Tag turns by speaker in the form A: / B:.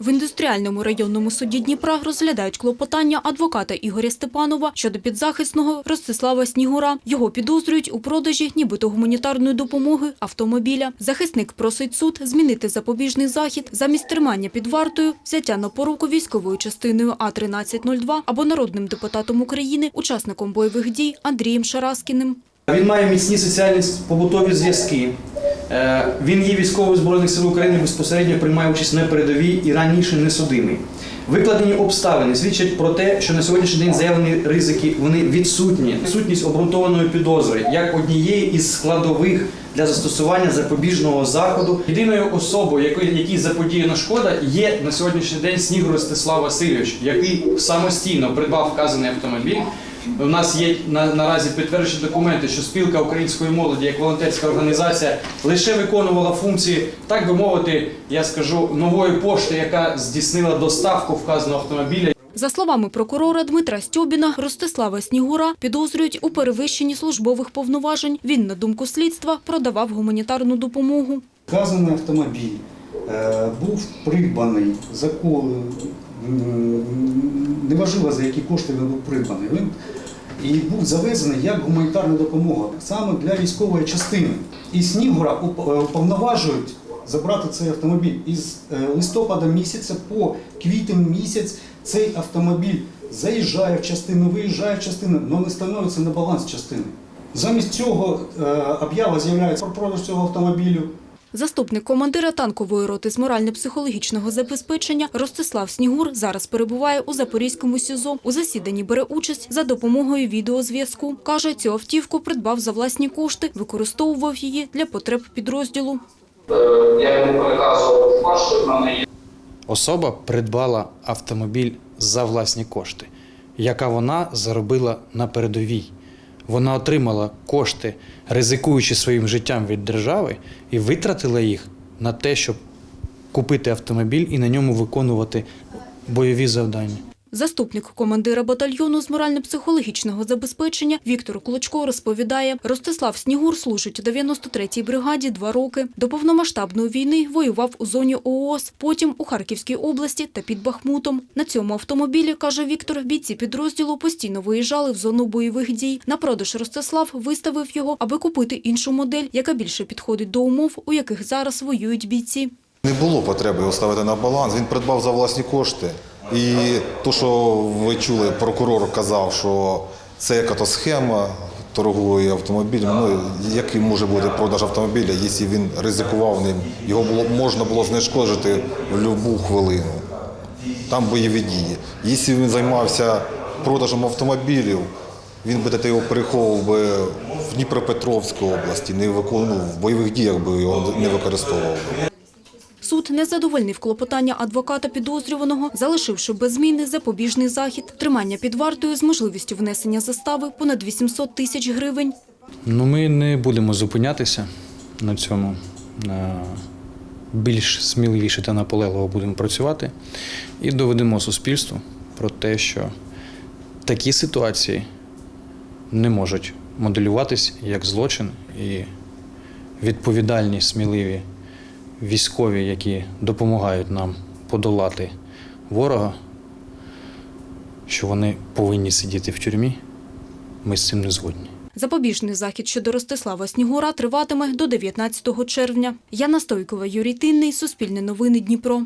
A: В індустріальному районному суді Дніпра розглядають клопотання адвоката Ігоря Степанова щодо підзахисного Ростислава Снігура. Його підозрюють у продажі нібито гуманітарної допомоги автомобіля. Захисник просить суд змінити запобіжний захід замість тримання під вартою, взяття на поруку військовою частиною А-1302 або народним депутатом України, учасником бойових дій Андрієм Шараскіним.
B: Він має міцні соціальні побутові зв'язки. Е, Він є військовим збройних сил України, безпосередньо приймає участь на передовій і раніше не судимий. Викладені обставини свідчать про те, що на сьогоднішній день заявлені ризики вони відсутні. Відсутність обґрунтованої підозри як однієї із складових для застосування запобіжного заходу. Єдиною особою, якій заподіяна шкода, є на сьогоднішній день Снігур Ростислав Васильович, який самостійно придбав вказаний автомобіль. У нас є на, наразі підтверджені документи, що спілка української молоді як волонтерська організація лише виконувала функції, так би мовити, я скажу, нової пошти, яка здійснила доставку вказаного автомобіля.
A: За словами прокурора Дмитра Стьобіна, Ростислава Снігура підозрюють у перевищенні службових повноважень. Він, на думку слідства, продавав гуманітарну допомогу.
C: Вказаний автомобіль е, був придбаний за коли, неважливо за які кошти він був придбаний. Він і був завезений як гуманітарна допомога саме для військової частини. І Снігура е, уповноважують забрати цей автомобіль. Із е, листопада місяця по квітень місяць цей автомобіль заїжджає в частину, виїжджає в частину, але не становиться на баланс частини. Замість цього е, об'ява з'являється про продаж цього автомобілю.
A: Заступник командира танкової роти з морально-психологічного забезпечення Ростислав Снігур зараз перебуває у Запорізькому СІЗО. У засіданні бере участь за допомогою відеозв'язку. Каже, цю автівку придбав за власні кошти, використовував її для потреб підрозділу.
D: Е, я йому переказував кошти, в мене є
E: Особа придбала автомобіль за власні кошти, яка вона заробила на передовій. Вона отримала кошти, ризикуючи своїм життям від держави, і витратила їх на те, щоб купити автомобіль і на ньому виконувати бойові завдання.
A: Заступник командира батальйону з морально-психологічного забезпечення Віктор Клочко розповідає, Ростислав Снігур служить у 93-й бригаді два роки. До повномасштабної війни воював у зоні ООС, потім у Харківській області та під Бахмутом. На цьому автомобілі, каже Віктор, бійці підрозділу постійно виїжджали в зону бойових дій. На продаж Ростислав виставив його, аби купити іншу модель, яка більше підходить до умов, у яких зараз воюють бійці.
F: Не було потреби його ставити на баланс. Він придбав за власні кошти. І то, що ви чули, прокурор казав, що це яка-то схема торгової автомобілем. Ну, який може бути продаж автомобіля, якщо він ризикував ним, його було можна було знешкоджити в будь-яку хвилину. Там бойові дії. Якщо він займався продажем автомобілів, він би його переховував би в Дніпропетровській області, не викон- ну, в бойових діях би його не використовував.
A: Суд не задовольнив клопотання адвоката підозрюваного, залишивши без зміни запобіжний захід, тримання під вартою з можливістю внесення застави понад 800 тисяч гривень.
E: Ну, ми не будемо зупинятися на цьому. Більш сміливіше та наполегливо будемо працювати і доведемо суспільству про те, що такі ситуації не можуть моделюватись як злочин і відповідальні, сміливі військові, які допомагають нам подолати ворога, що вони повинні сидіти в тюрмі. Ми з цим не згодні.
A: Запобіжний захід щодо Ростислава Снігура триватиме до 19 червня. Яна Стойкова, Юрій Тинний, Суспільне новини Дніпро.